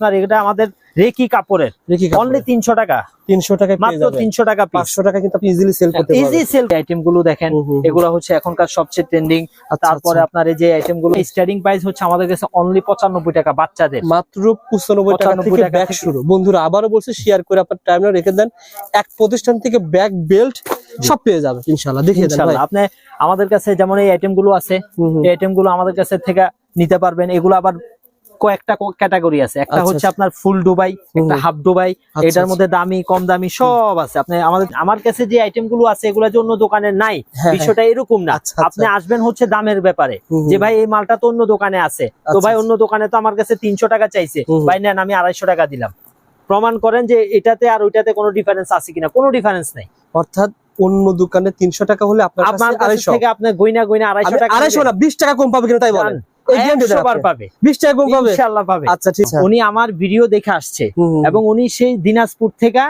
আপনার এটা আমাদের রেকি কাপড়ের। অনলি তিনশো টাকা। তিনশো টাকা মাত্র তিনশো টাকা পাঁচশো টাকা কিন্তু আপনি ইজিলি সেল করতে ইজি সেল আইটেমগুলো দেখেন। এগুলো হচ্ছে এখনকার সবচেয়ে ট্রেন্ডিং আচ্ছা, তারপরে আচ্ছা। আপনার এই যে আইটেমগুলো স্টার্টিং প্রাইস হচ্ছে আমাদের কাছে অনলি পঁচানব্বই টাকা বাচ্চাদের। মাত্র পঁচানব্বই টাকা থেকে ব্যাগ শুরু। বন্ধুরা আবারও বলছি শেয়ার করে আপনার টাইম রেখে দেন। এক প্রতিষ্ঠান থেকে ব্যাগ বেল্ট সব পেয়ে যাবে ইনশাল্লাহ ভাই। ইনশাল্লাহ আপনি আমাদের কাছে যেমন এই আইটেমগুলো আছে। এই আইটেমগুলো আমাদের কাছে থেকে নিতে পারবেন। এগুলো আবার কয়েকটা ক্যাটাগরি আছে। একটা আচ্ছা, হচ্ছে আচ্ছা। আপনার ফুল ডুবাই একটা হাফ ডুবাই আচ্ছা, এটার। মধ্যে দামি কম দামি সব আছে। আপনি আমাদের আমার কাছে যে আইটেমগুলো আছে এগুলো যে অন্য দোকানে নাই হ্যাঁ, বিষয়টা এরকম না। আপনি আসবেন হচ্ছে দামের ব্যাপারে। যে ভাই এই মালটা তো অন্য দোকানে আছে। তো ভাই। অন্য দোকানে তো আমার কাছে তিনশো টাকা চাইছে। ভাই নেন আমি আড়াইশো টাকা দিলাম। প্রমাণ করেন যে এটাতে আর ওইটাতে কোনো ডিফারেন্স আছে কিনা। কোনো ডিফারেন্স নাই। অর্থাৎ অন্য দোকানে তিনশো টাকা হলে আপনার আপনার আড়াইশো। থেকে আপনি গইনা গইনা আড়াইশো টাকা আড়াইশো না বিশ টাকা কম পাবে কিনা তাই বলেন? এই guarantee দেন 100 বার আপনি। পাবে। বিশ টাকা কম পাবে। ইনশাআল্লাহ পাবে। আচ্ছা উনি আমার ভিডিও দেখে আসছে। এবং উনি সেই দিনাজপুর থেকে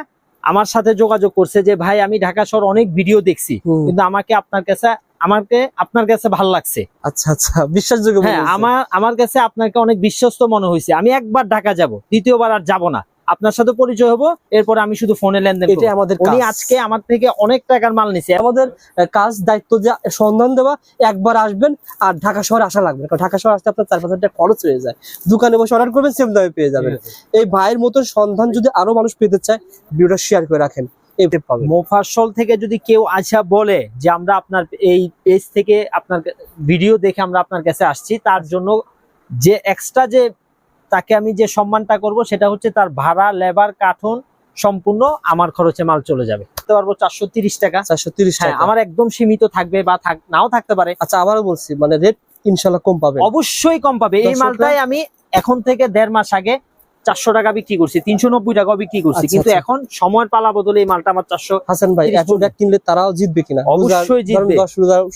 আমার সাথে যোগাযোগ করছে যে ভাই আমি ঢাকা শহর অনেক ভিডিও দেখছি। কিন্তু আমাকে আপনার কাছে আমাকে আপনার কাছে ভালো লাগছে। আচ্ছা আচ্ছা বিশ্বাসযোগ্য হ্যাঁ আমার আমার কাছে আপনাকে অনেক বিশ্বস্ত মনে হয়েছে। আমি একবার ঢাকা যাব দ্বিতীয়বার আর যাব না। আপনার সাথে পরিচয় হব এরপর আমি শুধু ফোনে লেনদেন। এটাই আমাদের উনি আজকে আমার থেকে অনেক টাকার মাল নিছে। আমাদের কাজ দায়িত্ব যে সন্ধান দেওয়া একবার আসবেন আর ঢাকা শহরে আসা লাগবে। কারণ ঢাকা শহর আসতে আপনার চার পাঁচ হাজার খরচ হয়ে যায়। দোকানে বসে অর্ডার করবেন সেম দামে পেয়ে যাবেন। এই ভাইয়ের মতো সন্ধান যদি আরও মানুষ পেতে চায় ভিডিওটা শেয়ার করে রাখেন। মোফাসল থেকে যদি কেউ আসা বলে যে আমরা আপনার এই পেজ থেকে আপনার ভিডিও দেখে আমরা আপনার কাছে আসছি তার জন্য যে এক্সট্রা যে তাকে আমি যে সম্মানটা করব সেটা হচ্ছে তার ভাড়া লেবার কাঠন সম্পূর্ণ আমার খরচে মাল চলে যাবে। করতে পারব চারশো তিরিশ টাকা? চারশো তিরিশ হ্যাঁ আমার একদম সীমিত থাকবে বা নাও থাকতে পারে। আচ্ছা আবারও বলছি মানে রেট ইনশাল্লাহ কম পাবেন। অবশ্যই কম পাবে। এই মালটাই আমি এখন থেকে দেড় মাস আগে চারশো টাকা বিক্রি করছি তিনশো নব্বই টাকাও বিক্রি করছি। আচ্ছা, কিন্তু আচ্ছা। এখন সময়ের পালা বদলে এই মালটা আমার চারশো হাসান ভাই 30 এত কিনলে তারাও জিতবে কিনা? অবশ্যই জিতবে।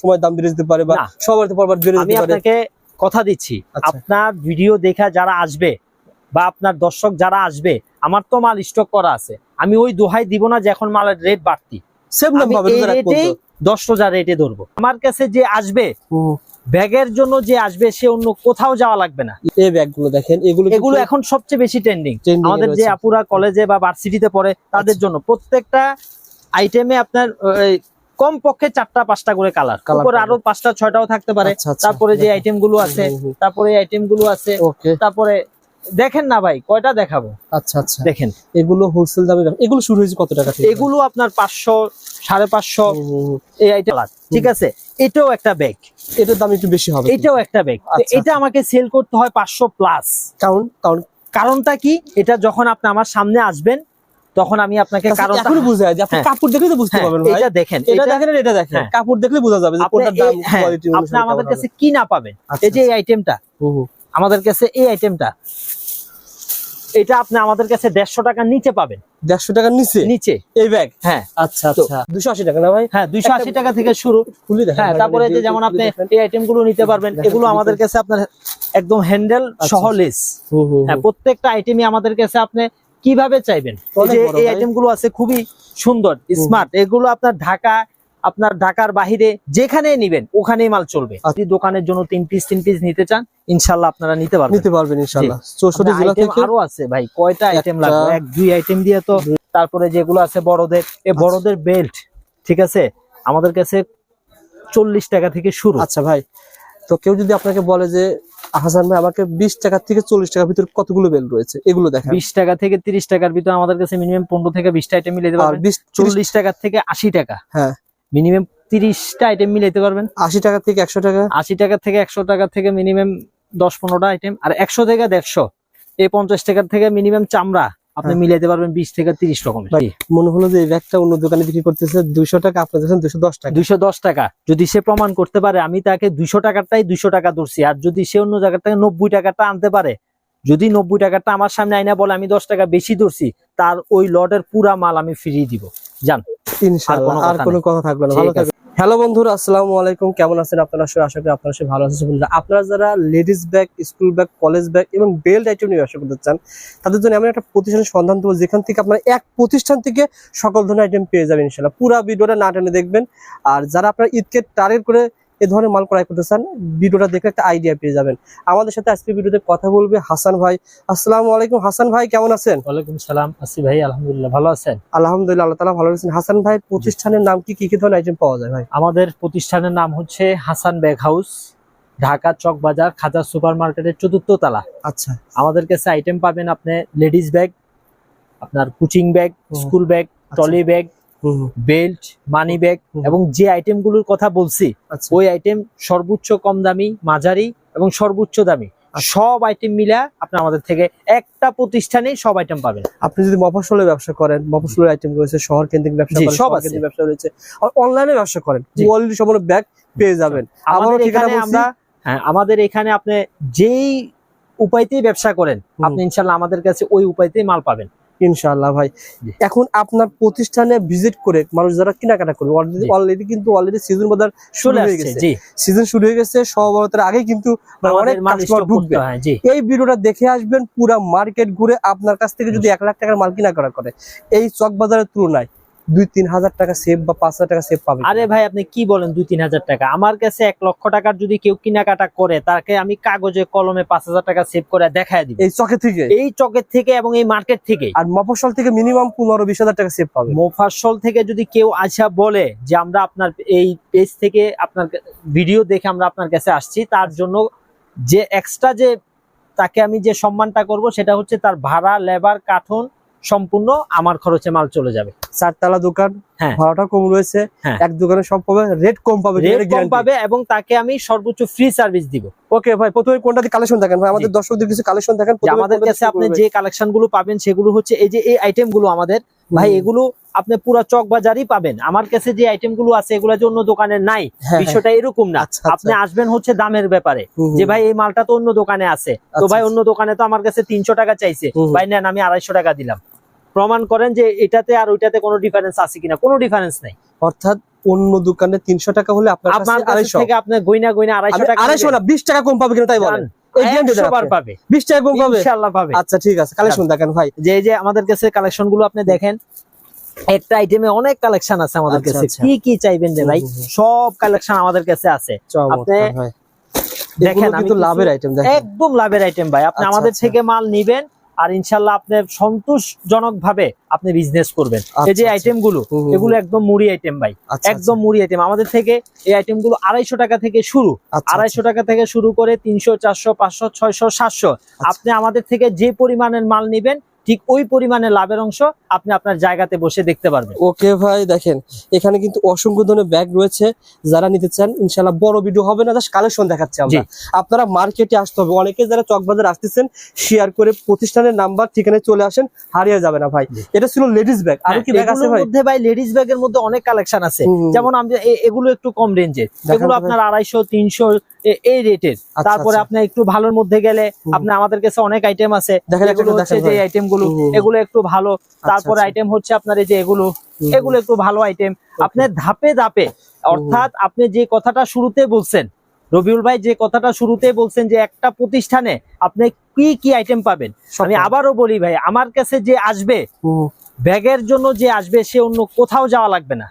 সময় দাম বেড়ে যেতে পারে বা। সবার বেড়ে আমি যেতে পারে। আপনাকে কথা দিচ্ছি। আচ্ছা। আপনার ভিডিও দেখা যারা আসবে বা আপনার দর্শক যারা আসবে আমার তো মাল স্টক করা আছে। আমি ওই দোহাই দিব না যে এখন মালের রেট বাড়তি। দশ হাজার রেটে ধরবো। আমার কাছে যে আসবে ব্যাগের জন্য যে আসবে সে অন্য কোথাও যাওয়া লাগবে না। এই ব্যাগগুলো দেখেন এগুলো এগুলো এখন সবচেয়ে বেশি ট্রেন্ডিং আমাদের যে আপুরা কলেজে বা ভার্সিটিতে পড়ে তাদের জন্য প্রত্যেকটা আইটেমে আপনার কম পক্ষে চারটা পাঁচটা করে কালার উপরে। আরও পাঁচটা ছয়টাও থাকতে পারে। আচ্ছা, আচ্ছা। তারপরে যে আইটেমগুলো আছে। তারপরে আইটেমগুলো আছে তারপরে দেখেন না ভাই কয়টা দেখাবো? আচ্ছা আচ্ছা। দেখেন। এগুলো হোলসেল দামে এগুলো শুরু হয়েছে কত টাকা থেকে? এগুলো আপনার পাঁচশো সাড়ে পাঁচশো। এই আইটেম ঠিক আছে? এটাও একটা ব্যাগ এটার দাম একটু বেশি হবে। এটাও একটা ব্যাগ আচ্ছা, এটা আমাকে সেল করতে হয় পাঁচশো প্লাস কারণ কারণ কারণটা কি? এটা যখন আপনি আমার সামনে আসবেন তখন আমি আপনাকে কারণ এখন বুঝা যায় যে আপনি হ্যাঁ। কাপড় দেখলে তো বুঝতে পারবেন ভাই। এটা দেখেন এটা দেখেন এটা দেখেন। হ্যাঁ। কাপড় দেখলে বোঝা যাবে যে কোনটার দাম হ্যাঁ, কোয়ালিটি আপনি আমাদের কাছে কি না পাবেন? আচ্ছা, এই যে এই আইটেমটা আমাদের কাছে এই আইটেমটা এটা আপনি আমাদের কাছে দেড়শো টাকার নিচে পাবেন। দেড়শো টাকার নিচে? নিচে। এই ব্যাগ হ্যাঁ। আচ্ছা আচ্ছা। দুশো আশি টাকা না ভাই? হ্যাঁ দুইশো আশি টাকা থেকে শুরু। খুলি দেখেন হ্যাঁ তারপরে যে যেমন আপনি এই আইটেমগুলো নিতে পারবেন এগুলো আমাদের কাছে আপনার একদম হ্যান্ডেল আচ্ছা, সহ লেস হ্যাঁ প্রত্যেকটা আইটেমই আমাদের কাছে আপনি কীভাবে চাইবেন? এই যে এই ভাই। আইটেমগুলো আছে খুবই সুন্দর স্মার্ট এগুলো আপনার ঢাকা আপনার ঢাকার বাহিরে যেখানে নিবেন ওখানেই মাল চলবে। আচ্ছা। আপনি দোকানের জন্য তিন পিস তিন পিস নিতে চান ইনশাল্লাহ আপনারা নিতে পারবেন। নিতে পারবেন ইনশাআল্লাহ চৌষট্টি জেলা থেকে আরও আছে ভাই কয়টা আইটেম লাগবে? এক দুই আইটেম দিয়ে তো তারপরে যেগুলো আছে বড়দের এই আচ্ছা। বড়দের বেল্ট ঠিক আছে? আমাদের কাছে চল্লিশ টাকা থেকে শুরু। আচ্ছা ভাই তো কেউ যদি আপনাকে বলে যে হাসান ভাই আমাকে বিশ টাকা থেকে চল্লিশ টাকার ভিতরে কতগুলো বেল রয়েছে? এগুলো দেখেন। বিশ টাকা থেকে তিরিশ টাকার ভিতরে আমাদের কাছে মিনিমাম পনেরো থেকে বিশটা আইটেম মিলে দেবে চল্লিশ টাকা থেকে আশি টাকা। হ্যাঁ। মিনিমাম তিরিশটা আইটেম মিলাইতে পারবেন। আশি টাকা থেকে একশো টাকা। আশি টাকা থেকে একশো টাকা থেকে মিনিমাম দশ পনেরোটা আইটেম আর একশো থেকে দেড়শো। এই পঞ্চাশ টাকার থেকে মিনিমাম চামড়া। আপনি হ্যাঁ। মিলাইতে পারবেন বিশ থেকে তিরিশ রকমের। মনে হলো যে এই ব্যাগটা অন্য দোকানে বিক্রি করতেছে দুইশো টাকা আপনি দিচ্ছেন দুশো দশ টাকা। দুইশো দশ টাকা। যদি সে প্রমাণ করতে পারে আমি তাকে দুইশো টাকারটাই দুইশো টাকা ধরছি আর যদি সে অন্য জায়গার থেকে নব্বই টাকাটা আনতে পারে যদি নব্বই টাকাটা আমার সামনে আইনা বলে আমি দশ টাকা বেশি ধরছি তার ওই লটের পুরা মাল আমি ফিরিয়ে দিব। জান আর কোনো কথা থাকবে না। হ্যালো বন্ধুরা, আসসালামু আলাইকুম। কেমন আছেন আপনারা? সবাই আশা করি আপনারা সবাই ভালো আছেন। বন্ধুরা, আপনারা যারা ladies bag, school bag, college bag এবং বেল্ট আইটেম নিয়ে ব্যবসা করতে চান, তাদের জন্য আমি একটা প্রতিষ্ঠানের সন্ধান দেবো, যেখান থেকে আপনারা এক প্রতিষ্ঠান থেকে সকল ধরনের আইটেম পেয়ে যাবেন ইনশাল্লাহ পুরো ভিডিওটা না টেনে দেখবেন। আর যারা আপনারা ঈদকে টার্গেট করে এই ধরনের মাল ক্রয় করতে চান ভিডিওটা দেখে একটা আইডিয়া পেয়ে যাবেন। আমাদের সাথে আজকে ভিডিওতে কথা বলবে হাসান ভাই। আসসালামু আলাইকুম হাসান ভাই কেমন আছেন? ওয়ালাইকুম সালাম আসি ভাই আলহামদুলিল্লাহ ভালো আছেন? আলহামদুলিল্লাহ আল্লাহ তালা ভালো আছেন হাসান ভাই প্রতিষ্ঠানের নাম কি কি কি ধরনের আইটেম পাওয়া যায় ভাই? আমাদের প্রতিষ্ঠানের নাম হচ্ছে Hasan bag house Dhaka Chawkbazar Khaja super মার্কেটের চতুর্থ তালা। আচ্ছা। আমাদের কাছে আইটেম পাবেন আপনি লেডিস ব্যাগ আপনার কুচিং bag school bag trolley bag belt money bag এবং যে আইটেমগুলোর কথা বলছি আচ্ছা। ওই আইটেম সর্বোচ্চ কম দামি মাঝারি এবং সর্বোচ্চ দামি। আচ্ছা। সব আইটেম মিলে আপনি আমাদের থেকে একটা প্রতিষ্ঠানে সব আইটেম পাবেন। আপনি যদি মফসলের ব্যবসা করেন মফস্বলের আইটেম রয়েছে শহর কেন্দ্রিক ব্যবসা সব ব্যবসা রয়েছে। আর অনলাইনে ব্যবসা করেন। কোয়ালিটি সম্পূর্ণ ব্যাগ পেয়ে যাবেন। আমাদের এখানে আমরা হ্যাঁ আমাদের এখানে আপনি যেই উপায়তেই ব্যবসা করেন আপনি ইনশাল্লাহ আমাদের কাছে ওই উপায়তেই মাল পাবেন। ইনশাআল্লাহ ভাই। এখন আপনার প্রতিষ্ঠানে ভিজিট করে মানুষ যারা কেনাকাটা করবে অলরেডি অলরেডি কিন্তু অলরেডি সিজন বাজার শুরু হয়ে গেছে। সিজন শুরু হয়ে গেছে সহবরতের আগে কিন্তু অনেক কাস্টমার ঢুকবে। হয় এই ভিডিওটা দেখে আসবেন পুরো মার্কেট ঘুরে আপনার কাছ থেকে যদি এক লাখ টাকার মাল কেনাকাটা করে। এই চক বাজারের তুলনায় দুই তিন হাজার টাকা সেভ বা পাঁচ হাজার টাকা সেভ পাবেন আরে ভাই আপনি কি বলেন দুই তিন হাজার টাকা? আমার কাছে এক লক্ষ টাকার যদি কেউ কেনাকাটা করে তাকে আমি কাগজে কলমে পাঁচ হাজার টাকা সেভ করে দেখায় দিই এই চকে থেকে? এই চকের থেকে এবং এই মার্কেট থেকে। আর মফস্বল থেকে মিনিমাম পনেরো বিশ হাজার টাকা সেভ পাবেন মোফাসল থেকে যদি কেউ আসা বলে যে আমরা আপনার এই পেজ থেকে আপনার ভিডিও দেখে আমরা আপনার কাছে আসছি তার জন্য যে এক্সট্রা যে তাকে আমি যে সম্মানটা করব সেটা হচ্ছে তার ভাড়া লেবার কাঠন সম্পূর্ণ আমার খরচে মাল চলে যাবে। চারতলা দোকান হ্যাঁ। ভাড়াটা কম রয়েছে। হ্যাঁ। এক দোকানে সব পাবে রেট কম পাবে রেট কম পাবে এবং তাকে আমি সর্বোচ্চ ফ্রি সার্ভিস দিব। ওকে ভাই প্রথমে কোনটা কালেকশন দেখেন ভাই আমাদের দর্শকদের কিছু কালেকশন দেখেন আমাদের কাছে আপনি যে কালেকশনগুলো পাবেন সেগুলো হচ্ছে এই যে এই আইটেমগুলো আমাদের। ভাই এগুলো আপনি পুরা চক বাজারই পাবেন। আমার কাছে যে আইটেমগুলো আছে এগুলো যে অন্য দোকানে নাই হ্যাঁ, বিষয়টা এরকম না। আচ্ছা, আচ্ছা। আপনি আসবেন হচ্ছে দামের ব্যাপারে। যে ভাই এই মালটা তো অন্য দোকানে আছে। তো আচ্ছা, ভাই। অন্য দোকানে তো আমার কাছে তিনশো টাকা চাইছে। ভাই নেন আমি আড়াইশো টাকা দিলাম। প্রমাণ করেন যে এটাতে আর ওইটাতে কোনো ডিফারেন্স আছে কিনা। কোনো ডিফারেন্স নাই। অর্থাৎ অন্য দোকানে তিনশো টাকা হলে আপনার আড়াইশো। থেকে আপনার গইনা গইনা আড়াইশো টাকা আড়াইশো না বিশ টাকা কম পাবে কিনা তাই বলেন। আচ্ছা ঠিক আছে কালেকশন দেখেন ভাই। যে যে আমাদের কাছে কালেকশনগুলো আপনি দেখেন একটা আইটেমে অনেক কালেকশন আছে আমাদের আচ্ছা, কাছে। আচ্ছা। কি কি চাইবেন যে ভাই। সব কালেকশন আমাদের কাছে আছে। দেখেন, আমি লাভের আইটেম একদম লাভের আইটেম ভাই। আপনি আচ্ছা, আমাদের। থেকে মাল নিবেন আর ইনশাল্লাহ আপনি সন্তোষজনক ভাবে আপনি বিজনেস করবেন। এই যে আচ্ছা, আইটেমগুলো হুম, হুম, এগুলো একদম মুড়ি আইটেম ভাই। আচ্ছা, একদম মুড়ি আইটেম আমাদের থেকে এই আইটেমগুলো আড়াইশো টাকা থেকে শুরু। আচ্ছা, আড়াইশো টাকা থেকে শুরু করে তিনশো চারশো পাঁচশো ছয়শো সাতশো। আচ্ছা। আপনি আমাদের থেকে যে পরিমাণের মাল নিবেন ঠিক ওই পরিমাণে লাভের অংশ আপনি আপনার জায়গাতে বসে দেখতে পারবেন। ওকে ভাই দেখেন এখানে কিন্তু অসংখ্য ধরনের ব্যাগ রয়েছে যারা নিতে চান। ইনশাল্লাহ বড় ভিডিও হবে না জাস্ট কালেকশন দেখাচ্ছি আমরা। আপনারা মার্কেটে আসতে হবে। অনেকে যারা চকবাজার আসতেছেন শেয়ার করে প্রতিষ্ঠানের নাম্বার ঠিকানায় চলে আসেন হারিয়ে যাবে না ভাই। এটা ছিল লেডিস ব্যাগ আর কি ব্যাগ আছে ভাই? মধ্যে ভাই লেডিস ব্যাগের মধ্যে অনেক কালেকশন আছে। যেমন আমরা এ- এগুলো একটু কম রেঞ্জের এগুলো আপনার আড়াইশো তিনশো এই রেটের আচ্ছা, তারপরে আচ্ছা। আপনার একটু ভালোর মধ্যে গেলে হুম। আপনার আমাদের কাছে অনেক আইটেম আছে। যে আইটেমগুলো। এগুলো একটু ভালো। তারপরে আচ্ছা। আইটেম হচ্ছে আপনার এই যে এগুলো। এগুলো একটু ভালো আইটেম আপনার ধাপে ধাপে অর্থাৎ আপনি যে কথাটা শুরুতে বলছেন রবিউল ভাই যে কথাটা শুরুতে বলছেন যে একটা প্রতিষ্ঠানে আপনি কি কি আইটেম পাবেন? আমি আবারও বলি ভাই আমার কাছে যে আসবে ব্যাগের জন্য যে আসবে সে অন্য কোথাও যাওয়া লাগবে না।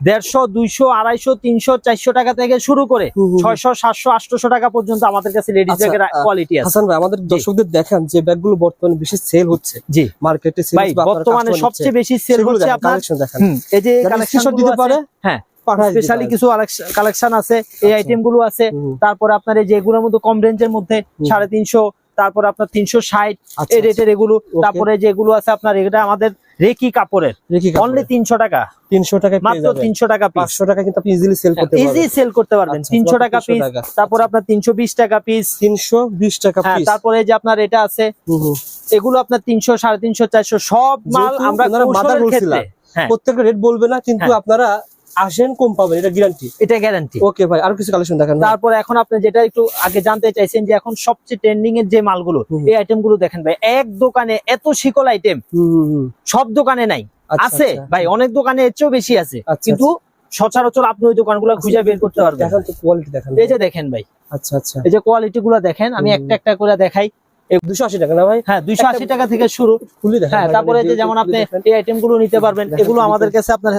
দেড়শো দুইশো আড়াইশো তিনশো চারশো টাকা থেকে শুরু করে ছয়শো সাতশো আটশো টাকা পর্যন্ত আমাদের কাছে লেডিস ব্যাগের কোয়ালিটি আছে। হাসান ভাই আমাদের দর্শকদের দেখান যে ব্যাগগুলো বর্তমানে বেশি সেল হচ্ছে। জি। মার্কেটে ভাই বর্তমানে সবচেয়ে বেশি সেল হচ্ছে আপনার কালেকশন এই যে কালেকশন দিতে পারে, হ্যাঁ স্পেশালি কিছু কালেকশন আছে এই। আইটেমগুলো আছে। হুম, তারপরে আপনার এই যে এগুলোর মধ্যে কম রেঞ্জের মধ্যে সাড়ে তিনশো তারপর আপনার তিনশো ষাট এই রেটের এগুলো। তারপরে যে এগুলো আছে আপনার এটা আমাদের রেকি কাপড়ের। রেকি অনলি তিনশো টাকা। তিনশো টাকা মাত্র তিনশো টাকা পাঁচশো টাকা কিন্তু আপনি ইজিলি সেল করতে ইজি সেল করতে পারবেন। আচ্ছা, তিনশো টাকা 300 পিস তারপর আপনার তিনশো বিশ টাকা পিস তিনশো বিশ টাকা হ্যাঁ তারপরে যে আপনার এটা আছে এগুলো আপনার তিনশো সাড়ে তিনশো চারশো সব মাল আমরা হ্যাঁ। প্রত্যেকটা রেট বলবে না কিন্তু হ্যাঁ। আপনারা আসেন কম পাবেন এটা গ্যারান্টি এটা গ্যারান্টি ওকে ভাই আর কিছু কালেকশন দেখেন। তারপরে এখন আপনি যেটা একটু আগে জানতে চাইছেন যে এখন সবচেয়ে ট্রেন্ডিং এর যে মালগুলো এই আইটেমগুলো দেখেন ভাই এক দোকানে এত শিকল আইটেম। সব দোকানে নাই। আচ্ছা, আছে আচ্ছা। ভাই অনেক দোকানে এর চেয়েও বেশি আছে। আচ্ছা, কিন্তু সচরাচর আপনি ওই দোকানগুলো খুঁজে বের করতে পারবেন। দেখান তো কোয়ালিটি দেখান এই যে দেখেন ভাই। আচ্ছা আচ্ছা। এই যে কোয়ালিটি গুলো দেখেন আমি একটা একটা করে দেখাই। দুশো আশি টাকা না ভাই? হ্যাঁ দুইশো আশি টাকা থেকে শুরু। খুলি দেখেন হ্যাঁ তারপরে মানে যে যেমন আপনি এই আইটেমগুলো নিতে পারবেন এগুলো আমাদের কাছে আপনার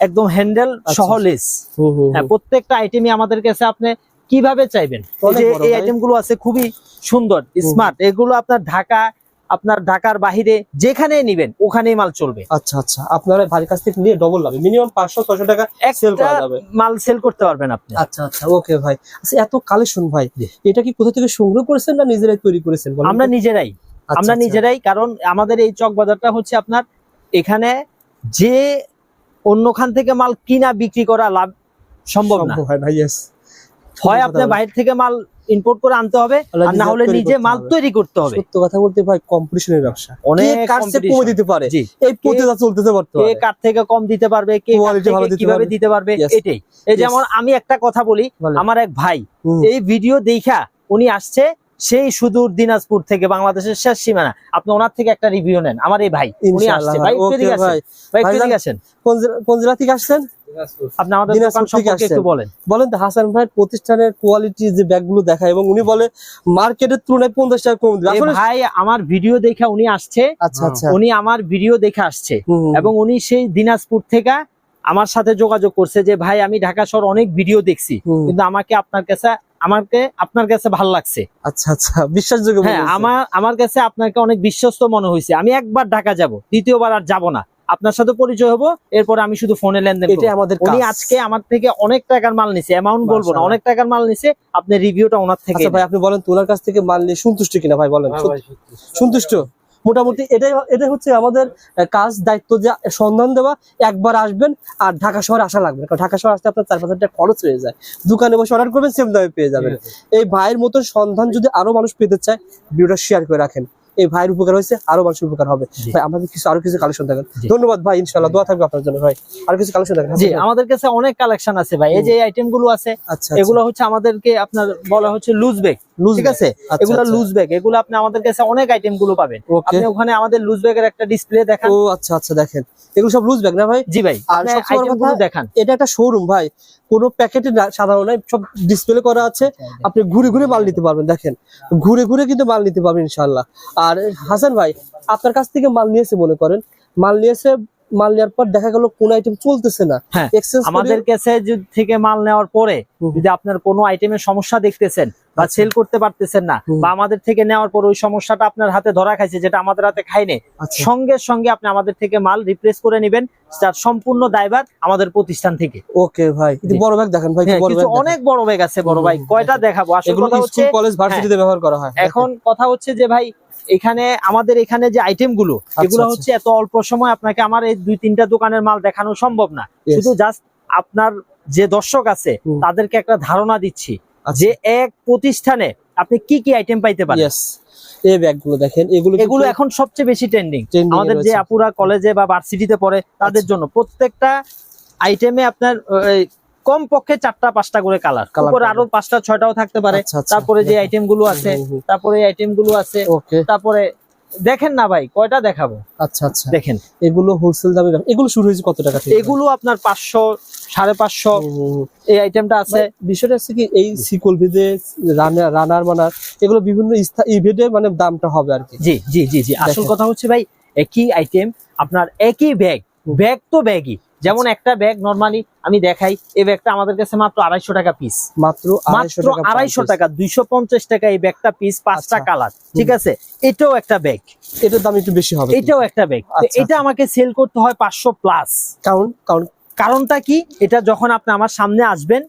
একদম হ্যান্ডেল সহ লেস হুম, হ্যাঁ প্রত্যেকটা আইটেমই আমাদের কাছে আপনি কীভাবে চাইবেন? এই অনেক এই আইটেমগুলো আছে খুবই সুন্দর স্মার্ট এগুলো আপনার ঢাকা আপনার ঢাকার বাহিরে যেখানে নিবেন ওখানেই মাল চলবে। আচ্ছা আচ্ছা। আপনারা ভাইয়ের কাছ থেকে নিয়ে ডবল লাভ। মিনিমাম পাঁচশো ছশো টাকা সেল করা যাবে। মাল সেল করতে পারবেন আপনি। আচ্ছা আচ্ছা। ওকে ভাই। আচ্ছা এত কালেকশন ভাই। এটা কি কোথা থেকে সংগ্রহ করেছেন না নিজেরাই তৈরি করেছেন আমরা নিজেরাই। আচ্ছা, আমরা আচ্ছা। নিজেরাই কারণ আমাদের এই চক বাজারটা হচ্ছে আপনার এখানে যে অন্যখান থেকে মাল কিনা বিক্রি করা লাভ সম্ভব না। হয়। হয় আপনি বাইরে থেকে মাল ইম্পোর্ট করে আনতে হবে আর না হলে নিজে মাল তৈরি করতে হবে। সত্য কথা বলতে ভাই কম্পিটিশনের ব্যবসা। অনেক কে কার চেয়ে কমে দিতে পারে? এই প্রতিটা চলতেছে বর্তমানে। কে কার থেকে কম দিতে পারবে কে থেকে ভালো দিতে কীভাবে পারবে। দিতে পারবে এটাই। এই যেমন আমি একটা কথা বলি আমার এক ভাই এই ভিডিও দেখা উনি আসছে সেই সুদূর দিনাজপুর থেকে বাংলাদেশের শেষ সীমানা। আপনি ওনার থেকে একটা রিভিউ নেন। আমার এই ভাই উনি আসছে। ভাই একটু ওকে এদিকে আসেন। ভাই। ভাই একটু ভাইজান, এদিকে আসেন। কোন জেলা- থেকে আসছেন? আপনি আমাদের দিনাজপুর দোকান সম্পর্কে একটু বলেন। বলেন তো হাসান ভাইয়ের প্রতিষ্ঠানের কোয়ালিটি যে ব্যাগগুলো দেখায় এবং উনি বলে মার্কেটের তুলনায় পঞ্চাশ টাকা কম। দিবে আসলে ভাই আমার ভিডিও দেখে উনি আসছে। আচ্ছা আচ্ছা। উনি আমার ভিডিও দেখে আসছে। এবং উনি সেই দিনাজপুর থেকে আমার সাথে যোগাযোগ করছে যে ভাই আমি ঢাকা শহর অনেক ভিডিও দেখছি। কিন্তু আমাকে আপনার কাছে আমাকে আপনার কাছে ভালো লাগছে। আচ্ছা আচ্ছা বিশ্বাসযোগ্য হ্যাঁ আমার আমার কাছে আপনাকে অনেক বিশ্বস্ত মনে হয়েছে। আমি একবার ঢাকা যাব দ্বিতীয়বার আর যাব না। আপনার সাথে পরিচয় হব এরপর আমি শুধু ফোনে লেনদেন এটাই করব। আমাদের উনি আজকে আমার থেকে অনেক টাকার মাল নিছে অ্যামাউন্ট বলব না অনেক টাকার মাল নিছে আপনি রিভিউটা ওনার থেকে আচ্ছা ভাই আপনি বলেন তোলার কাছ থেকে মাল নিয়ে সন্তুষ্ট কিনা? ভাই বলেন সত্যি- সন্তুষ্ট? মোটামুটি এটাই এটাই হচ্ছে আমাদের কাজ দায়িত্ব যে সন্ধান দেওয়া একবার আসবেন আর ঢাকা শহরে আসা লাগবে কারণ ঢাকা শহর আসতে আপনার চার পাঁচ হাজার খরচ হয়ে যায়। দোকানে বসে অর্ডার করবেন সেম দামে পেয়ে যাবেন। এই ভাইয়ের মতন সন্ধান যদি আরও মানুষ পেতে চায় ভিডিওটা শেয়ার করে রাখেন। এই ভাইয়ের উপকার হয়েছে আরও মানুষের উপকার হবে। ভাই আমাদের কিছু আরও কিছু কালেকশন দেখেন। ধন্যবাদ ভাই ইনশাল্লাহ দোয়া থাকবে আপনার জন্য ভাই। আরও কিছু কালেকশন দেখেন। জি আমাদের কাছে অনেক কালেকশন আছে ভাই। এই যে আইটেমগুলো আছে আচ্ছা এগুলো হচ্ছে আমাদেরকে আপনার বলা হচ্ছে লুজ ব্যাগ ঠিক আছে? এগুলো লুজ ব্যাগ এগুলো আপনি আমাদের কাছে অনেক আইটেমগুলো পাবেন। আপনি ওখানে আমাদের লুজ ব্যাগের একটা ডিসপ্লে দেখান। ও আচ্ছা আচ্ছা দেখেন। এগুলো সব লুজ ব্যাগ না ভাই? জি ভাই। আর আপনি সবচেয়ে বড় আইটেমগুলো কথা- দেখান। এটা একটা শোরুম ভাই। কোনো প্যাকেটে সাধারণ নয় সব ডিসপ্লে করা আছে। আপনি ঘুরে ঘুরে মাল নিতে পারবেন দেখেন। ঘুরে ঘুরে কিন্তু মাল নিতে পারবেন ইনশাল্লাহ আর হাসান ভাই আপনার কাছ থেকে মাল নিয়েছে মনে করেন? মাল নিয়েছে মাল নেওয়ার পর দেখা গেল কোন আইটেম চলতেছে না। হ্যাঁ, আমাদের কাছে থেকে মাল নেওয়ার পরে যদি আপনার কোনো আইটেমের সমস্যা দেখতেছেন বা আচ্ছা। সেল করতে পারতেছেন না বা আমাদের থেকে নেওয়ার পর ওই সমস্যাটা আপনার হাতে ধরা খাইছে যেটা আমাদের হাতে খাইনি আচ্ছা। সঙ্গে সঙ্গে আপনি আমাদের থেকে মাল রিপ্লেস করে নেবেন তার সম্পূর্ণ দায়ভার আমাদের প্রতিষ্ঠান থেকে। ওকে ভাই বড় ব্যাগ দেখেন ভাই হ্যাঁ। অনেক বড় ব্যাগ আছে বড় ভাই কয়টা দেখাবো? আসল কথা হচ্ছে কলেজ ভার্সিটিতে ব্যবহার করা হয়? এখন কথা হচ্ছে যে ভাই এখানে আমাদের এখানে যে আইটেমগুলো এগুলো আচ্ছা। হচ্ছে এত অল্প সময় আপনাকে আমার এই দুই তিনটা দোকানের মাল দেখানো সম্ভব না। শুধু জাস্ট আপনার যে দর্শক আছে তাদেরকে একটা ধারণা দিচ্ছি আচ্ছা। যে এক প্রতিষ্ঠানে আপনি কি কি আইটেম পাইতে পারেন? এই ব্যাগগুলো দেখেন এগুলো এগুলো এখন সবচেয়ে বেশি ট্রেন্ডিং আমাদের যে আপুরা কলেজে বা ভার্সিটিতে পড়ে তাদের আচ্ছা। জন্য প্রত্যেকটা আইটেমে আপনার কম পক্ষে চারটা পাঁচটা করে কালার তারপরে আরও পাঁচটা ছয়টাও থাকতে পারে। আচ্ছা, আচ্ছা, তারপরে যে। আইটেমগুলো আছে তারপরে আইটেমগুলো আছে তারপরে দেখেন না ভাই কয়টা দেখাবো? আচ্ছা আচ্ছা। দেখেন। এগুলো হোলসেল দামে এগুলো শুরু হয়েছে কত টাকা থেকে? এগুলো আপনার পাঁচশো সাড়ে পাঁচশো। এই আইটেমটা আছে। বিষয়টা হচ্ছে কি এই সিকল ভিদে রানার রানার মানার এগুলো বিভিন্ন ইভেন্টে মানে দামটা হবে আর কি। জি জি জি জি। আসল কথা হচ্ছে ভাই একই আইটেম আপনার একই ব্যাগ ব্যাগ তো ব্যাগই যেমন আচ্ছা। একটা ব্যাগ নর্মালি আমি দেখাই এই ব্যাগটা আমাদের কাছে মাত্র আড়াইশো টাকা পিস মাত্র আড়াইশো মাত্র টাকা আড়াইশো টাকা দুইশো পঞ্চাশ টাকা এই ব্যাগটা পিস পাঁচটা আচ্ছা। কালার ঠিক আছে? এটাও একটা ব্যাগ এটার দাম একটু বেশি হবে এটাও একটা ব্যাগ আচ্ছা, এটা আমাকে সেল করতে হয় পাঁচশো প্লাস কারণ কারণ? কারণটা কি? এটা যখন আপনি আমার সামনে আসবেন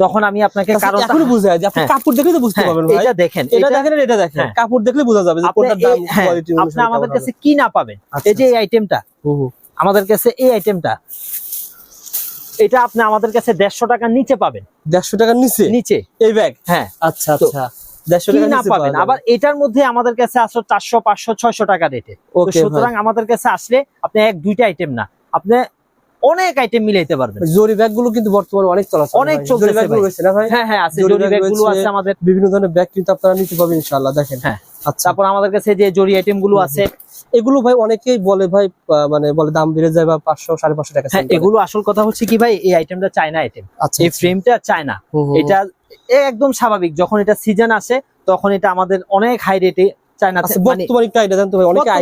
তখন আমি আপনাকে কারণটা এখনও বুঝে যায় আপনি হ্যাঁ। কাপড় দেখলে তো বুঝতে হ্যাঁ, পারবেন এটা দেখেন এটা দেখেন এটা দেখেন। হ্যাঁ। কাপড় দেখলে বোঝা যাবে যে আপনি দাম কোয়ালিটি আপনি আমাদের কাছে কি না পাবেন? আচ্ছা, এই যে এই আইটেমটা আমাদের কাছে এই আইটেমটা এটা আপনি আমাদের কাছে দেড়শো টাকার নিচে পাবেন। দেড়শো টাকার নিচে? নিচে। এই ব্যাগ হ্যাঁ। আচ্ছা আচ্ছা। আবার এটার মধ্যে আমাদের কাছে আসো চারশো পাঁচশো ছয়শো টাকা রেটে সুতরাং আমাদের কাছে আসলে আপনি এক দুইটা আইটেম না আপনি অনেক আইটেম মিলাইতে পারবেন। জরি ব্যাগগুলো কিন্তু বর্তমানে অনেক চলা অনেক হ্যাঁ হ্যাঁ আছে। জরি জরি ব্যাগ ব্যাগগুলো আছে আমাদের। বিভিন্ন ধরনের ব্যাগ কিন্তু আপনারা নিতে পারবেন ইনশাআল্লাহ। দেখেন। হ্যাঁ। আচ্ছা তারপর আমাদের কাছে যে জরি আইটেমগুলো আছে এগুলো ভাই অনেকেই বলে ভাই মানে বলে দাম বেড়ে যায় বা পাঁচশো সাড়ে পাঁচশো টাকা হ্যাঁ এগুলো আসল কথা হচ্ছে কি ভাই এই আইটেমটা চায়না আইটেম আচ্ছা এই ফ্রেমটা চায়না হুম, হুম, এটা একদম স্বাভাবিক যখন এটা সিজন আসে তখন এটা আমাদের অনেক হাই রেটে চায়না আচ্ছা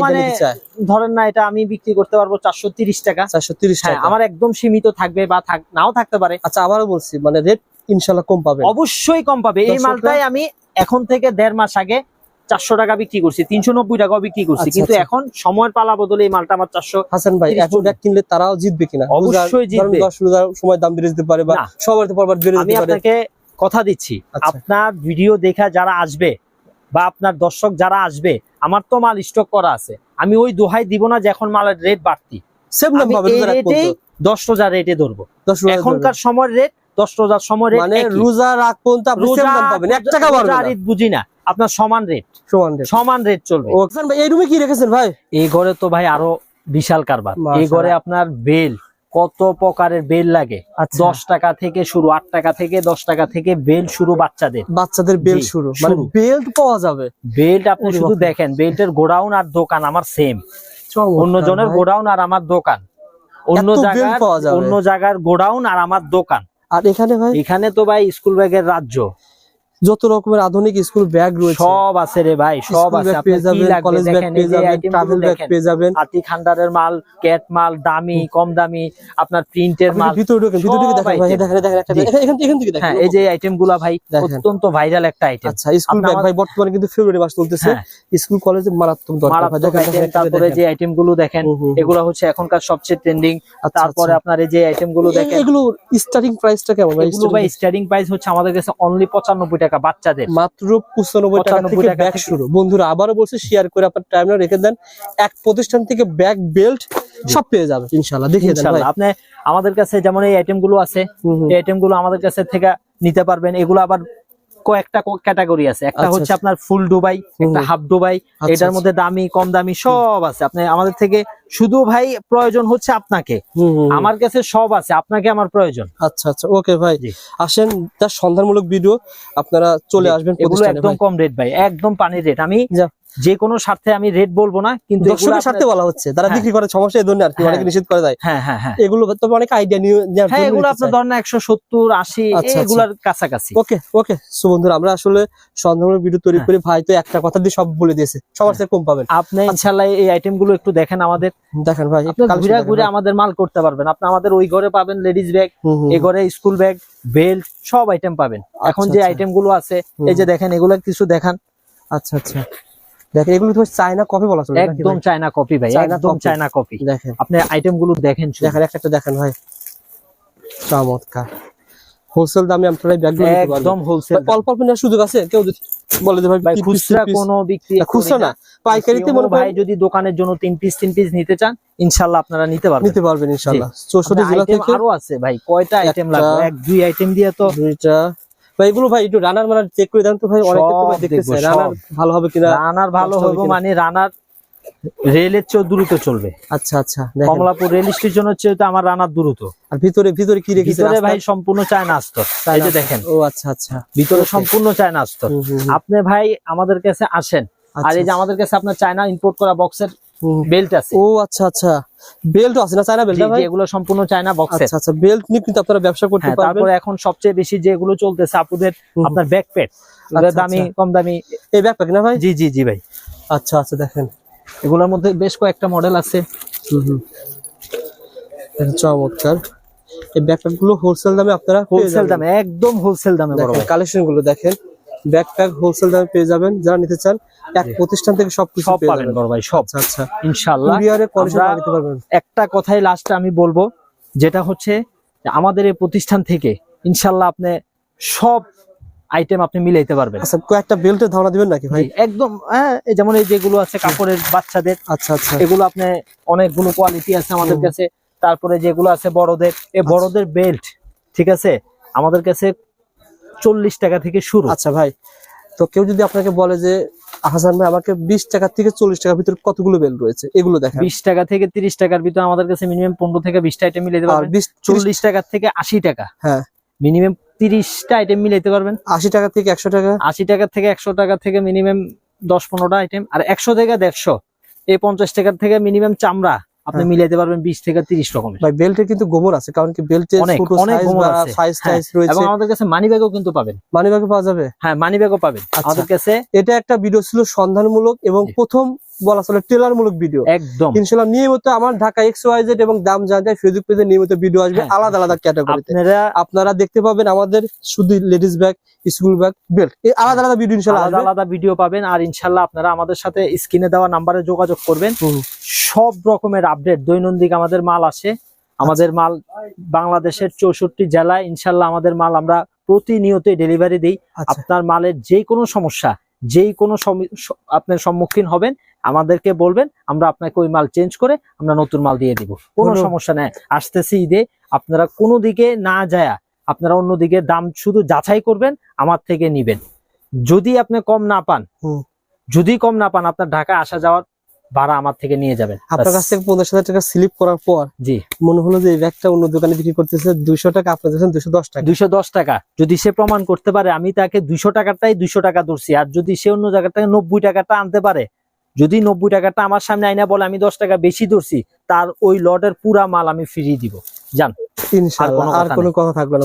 মানে চায়। ধরেন না এটা আমি বিক্রি করতে পারব চারশো তিরিশ টাকা। চারশো তিরিশ হ্যাঁ আমার একদম সীমিত থাকবে বা নাও থাকতে পারে। আচ্ছা আবারও বলছি মানে রেট ইনশাল্লাহ কম পাবে অবশ্যই কম পাবে। এই মালটাই আমি এখন থেকে দেড় মাস আগে চারশো টাকা বিক্রি করছি তিনশো নব্বই টাকাও বিক্রি করছি আচ্ছা, কিন্তু আচ্ছা। এখন সময়ের পালা বদলে এই মালটা আমার চারশো হাসান ভাই এখন কিনলে তারাও জিতবে কিনা অবশ্যই জিতবে। দশ সময় দাম বেড়ে যেতে পারে বা সবার পরবার বেড়ে যেতে পারে আপনাকে কথা দিচ্ছি আচ্ছা। আপনার ভিডিও দেখা যারা আসবে বা আপনার দর্শক যারা আসবে আমার তো মাল স্টক করা আছে আমি ওই দোহাই দিব না যে এখন মালের রেট বাড়তি সেম দাম। দশ হাজার রেটে ধরবো এখনকার সময়ের রেট দশ রোজার সময় রেট মানে রোজার আগ পর্যন্ত আপনি সেম দাম পাবেন এক টাকা বাড়বে না। ঈদ বুঝি না। আপনার সমান রেট সমান রেট চলবে। ও ভাই এই রুমে কি রেখেছেন ভাই? এই ঘরে তো ভাই আরও বিশাল কারবার। এই ঘরে আপনার বেল কত প্রকারের বেল লাগে। আচ্ছা। দশ টাকা থেকে শুরু আট টাকা থেকে দশ টাকা থেকে বেল শুরু বাচ্চাদের। বাচ্চাদের বেল শুরু। মানে বেল্ট পাওয়া যাবে। বেল্ট আপনি শুধু। দেখেন বেল্টের গোডাউন আর দোকান আমার সেম অন্য জনের গোডাউন আর আমার দোকান। অন্য জায়গার। অন্য জায়গার গোডাউন আর আমার দোকান। আর এখানে ভাই? এখানে তো ভাই স্কুল ব্যাগের রাজ্য। যত রকমের আধুনিক স্কুল ব্যাগ রয়েছে। সব আছে রে ভাই সব আছে। পেয়ে যাবেন কলেজ ব্যাগ পেয়ে যাবেন ট্রাভেল ব্যাগ পেয়ে যাবেন। আতি খান্ডারের মাল ক্যাট মাল দামি কম দামি আপনার প্রিন্টের মাল ভিতরে ঢোকেন ভিতরে ঢুকে দেখেন ভাই দেখেন দেখেন একটা এখান এখান- এখান থেকে দেখেন। হ্যাঁ এই যে আইটেমগুলা ভাই অত্যন্ত ভাইরাল একটা আইটেম আচ্ছা স্কুল ব্যাগ ভাই বর্তমানে কিন্তু ফেব্রুয়ারি মাস চলতেছে। হ্যাঁ। স্কুল কলেজে মারাত্মক দরকার ভাই দেখেন তারপরে যে আইটেমগুলো দেখেন। এগুলো হচ্ছে এখনকার সবচেয়ে ট্রেন্ডিং আচ্ছা, তারপরে আচ্ছা। আপনার এই যে আইটেমগুলো দেখেন। এগুলো স্টার্টিং প্রাইসটা কেমন ভাই? স্টার্টিং প্রাইস হচ্ছে আমাদের কাছে অনলি পঁচানব্বই টাকা। বাচ্চাদের। মাত্র পঁচানব্বই টাকা থেকে ব্যাগ শুরু। বন্ধুরা আবারও বলছি শেয়ার করে আপনার টাইম রেখে দেন। এক প্রতিষ্ঠান থেকে ব্যাগ বেল্ট সব পেয়ে যাবে ইনশাল্লাহ দেখিয়ে দেন ভাই। আপনি আমাদের কাছে যেমন এই আইটেমগুলো আছে। এই আইটেমগুলো আমাদের কাছে থেকে নিতে পারবেন। এগুলো আবার কয়েকটা ক্যাটাগরি আছে। একটা আচ্ছা, হচ্ছে আচ্ছা। আপনার ফুল ডুবাই একটা হাফ ডুবাই আচ্ছা, এটার। মধ্যে দামি কম দামি সব আছে। আপনি আমাদের থেকে শুধু ভাই প্রয়োজন হচ্ছে আপনাকে। আমার কাছে সব আছে আপনাকে আমার প্রয়োজন। আচ্ছা আচ্ছা। ওকে ভাই। আসেন তার সন্ধানমূলক ভিডিও আপনারা চলে আসবেন এগুলো একদম কম রেট ভাই একদম পানির রেট আমি যা। কোনো স্বার্থে আমি রেট বলব না কিন্তু দর্শকের স্বার্থে বলা হচ্ছে তারা হ্যাঁ। বিক্রি করে সমস্যা এই আর কি হ্যাঁ। অনেকে নিষেধ করে দেয়। হ্যাঁ হ্যাঁ হ্যাঁ। এগুলো তবে অনেক আইডিয়া নিয়ে হ্যাঁ এগুলো আপনার। ধরেন একশো সত্তর আশি আচ্ছা, আচ্ছা। এগুলার কাছাকাছি। ওকে ওকে। সো বন্ধুরা আমরা আসলে সন্ধানমূলক ভিডিও তৈরি। করে ভাই তো একটা কথা দিয়ে সব বলে দিয়েছে। সবার থেকে কম পাবেন। আপনি ইনশাল্লাহ এই আইটেমগুলো একটু দেখেন আমাদের। দেখেন ভাই ঘুরে ঘুরে আমাদের মাল করতে পারবেন। আপনি আমাদের ওই ঘরে পাবেন লেডিস ব্যাগ হুম, ঘরে স্কুল ব্যাগ বেল্ট সব আইটেম পাবেন। এখন যে আচ্ছা। আইটেমগুলো আছে এই যে দেখেন এগুলো কিছু দেখান। আচ্ছা আচ্ছা। দেখেন এগুলো তো চায়না কফি বলা চলে একদম চায়না কপি ভাই একদম চায়না কপি দেখেন। আপনি আইটেমগুলো দেখেন দেখেন একটা একটা দেখেন ভাই। চমৎকার। হোলসেল দামে আপনারা ব্যাগগুলো নিতে পারবেন একদম হোলসেল অল্প অল্প নেওয়ার সুযোগ আছে? কেউ যদি বলে যে ভাই ভাই খুচরা কোনো বিক্রি খুচরা না। পাইকারিতে মনে ভাই যদি দোকানের জন্য তিন পিস তিন পিস নিতে চান ইনশাল্লাহ আপনারা নিতে পারবেন। নিতে পারবেন ইনশাআল্লাহ। চৌষট্টি আপনার জেলা থেকে আরও আছে ভাই কয়টা আইটেম লাগবে? এক দুই আইটেম দিয়ে তো দুইটা ভাই এগুলো ভাই একটু রানার মানার চেক করে দেন তো ভাই অনেকে তো ভাই সব দেখতে দেখব, চায় রানার ভালো হবে কিনা রানার ভালো হবে মানে রানার রেলের চেয়েও দ্রুত চলবে। আচ্ছা আচ্ছা কমলাপুর রেল স্টেশনের চেয়ে তো আমার রানার দ্রুত। আর ভিতরে ভিতরে কি রেখেছেন ভিতরে ভাই? সম্পূর্ণ চায়না আস্তর এই যে দেখেন। ও আচ্ছা আচ্ছা। ভিতরে সম্পূর্ণ চায়না আস্তর হুম। আপনি ভাই আমাদের কাছে আসেন। আর আচ্ছা, এই যে আমাদের কাছে আপনার চায়না ইম্পোর্ট করা বক্সের। বেল্ট আছে। ও আচ্ছা আচ্ছা। বেল্ট আছে না? চায়না বেল্ট ভাই? এগুলো সম্পূর্ণ চায়না আচ্ছা আচ্ছা। বেল্ট নিয়ে কিন্তু আপনারা ব্যবসা করতে হ্যাঁ পারবেন। তারপরে এখন সবচেয়ে বেশি যেগুলো চলতেছে আপুদের হুম। আপনার ব্যাকপ্যাক আচ্ছা, দামি আচ্ছা। কম দামি। এই না ভাই? জি জি জি ভাই। আচ্ছা আচ্ছা দেখেন। এগুলোর মধ্যে বেশ কয়েকটা মডেল আছে। হুম হুম। দেখেন, চমৎকার। এই গুলো হোলসেল দামে আপনারা হোলসেল দামে একদম হোলসেল দামে কালেকশনগুলো দেখেন। ব্যাকপ্যাক হোলসেল দামে পেয়ে যাবেন। যারা নিতে চান এক প্রতিষ্ঠান থেকে সবকিছু সব পাবেন বড় ভাই সব। আচ্ছা আচ্ছা। ইনশাআল্লাহ। কুরিয়ারে কন্ডিশন আমরা পারবেন। একটা কথাই লাস্টে আমি বলব যেটা হচ্ছে আমাদের এই প্রতিষ্ঠান থেকে ইনশাল্লাহ আপনি সব আইটেম আপনি মিলাইতে পারবেন। আচ্ছা কয়েকটা বেল্টের ধারণা দিবেন নাকি ভাই? একদম হ্যাঁ এই যেমন এই যেগুলো আছে কাপড়ের বাচ্চাদের আচ্ছা আচ্ছা। এগুলো আপনি অনেকগুলো কোয়ালিটি আছে আমাদের কাছে। তারপরে যেগুলো আছে বড়দের এই আচ্ছা। বড়দের বেল্ট ঠিক আছে? আমাদের কাছে চল্লিশ টাকা থেকে শুরু। আচ্ছা ভাই তো কেউ যদি আপনাকে বলে যে হাসান ভাই আমাকে বিশ টাকা থেকে চল্লিশ টাকার ভিতরে কতগুলো বেল্ট রয়েছে? এগুলো দেখেন। বিশ টাকা থেকে তিরিশ টাকার ভিতরে আমাদের কাছে মিনিমাম পনেরো থেকে বিশটা আইটেম বিশ চল্লিশ চল্লিশ টাকা থেকে আশি টাকা। হ্যাঁ। মিনিমাম তিরিশটা আইটেম মিলাইতে পারবেন। আশি টাকা থেকে একশো টাকা? আশি টাকা থেকে একশো টাকা থেকে মিনিমাম দশ পনেরোটা আইটেম আর একশো থেকে দেড়শো। এই পঞ্চাশ টাকার থেকে মিনিমাম চামড়া। আপনি হ্যাঁ। মিলাইতে পারবেন বিশ থেকে তিরিশ রকমের। ভাই বেল্টের কিন্তু গোমর আছে কারণ কি অনেক, ছোট সাইজ গোমর বা আছে। সাইজ হ্যাঁ, টাইজ রয়েছে। এবং আমাদের কাছে মানি ব্যাগও কিন্তু পাবেন। মানি ব্যাগে পাওয়া যাবে? হ্যাঁ মানি ব্যাগও পাবেন। আচ্ছা। আমাদের কাছে এটা একটা ভিডিও ছিল সন্ধানমূলক এবং প্রথম বলা চলে ট্রেলার ভিডিও একদম। ইনশাল্লাহ নিয়মিত আমার ঢাকা এক্স ওয়াই জেড এবং দাম জানতে ফেসবুক পেজে নিয়মিত ভিডিও আসবে হ্যাঁ। আলাদা আলাদা ক্যাটাগরিতে আপনারা আপনারা দেখতে পাবেন আমাদের শুধু ladies bag school bag belt এই আলাদা আলাদা ভিডিও আলাদা আলাদা ভিডিও পাবেন। আর ইনশাল্লাহ আপনারা আমাদের সাথে স্ক্রিনে দেওয়া নাম্বারে যোগাযোগ করবেন। সব রকমের আপডেট দৈনন্দিন আমাদের মাল আসে। আমাদের মাল বাংলাদেশের চৌষট্টি জেলায় ইনশাল্লাহ আমাদের মাল আমরা প্রতিনিয়তই ডেলিভারি দিই। আচ্ছা। আপনার মালের যে কোনো সমস্যা যেই কোনো আপনার সম্মুখীন হবেন আমাদেরকে বলবেন আমরা আপনাকে ওই মাল চেঞ্জ করে আমরা নতুন মাল দিয়ে দিব। কোনো সমস্যা নেই। আসতেছি ঈদে আপনারা কোনো দিকে না যায় আপনারা অন্যদিকে দাম শুধু যাচাই করবেন আমার থেকে নিবেন। যদি আপনি কম না পান। যদি কম না পান আপনার ঢাকায় আসা যাওয়ার ভাড়া আমার থেকে নিয়ে যাবেন। আপনার কাছ থেকে পঞ্চাশ হাজার টাকা স্লিপ করার পর জি। মনে হলো যে এই ব্যাগটা অন্য দোকানে বিক্রি করতেছে দুইশো টাকা আপনার দিচ্ছেন দুশো দশ টাকা। দুইশো দশ টাকা। যদি সে প্রমাণ করতে পারে আমি তাকে দুইশো টাকাটাই দুইশো টাকা ধরছি। আর যদি সে অন্য জায়গা থেকে নব্বই টাকাটা আনতে পারে যদি নব্বই টাকাটা আমার সামনে আইনা বলে আমি দশ টাকা বেশি ধরছি তার ওই লটের পুরা মাল আমি ফিরিয়ে দিব। জান আর কোনো কথা থাকবে না।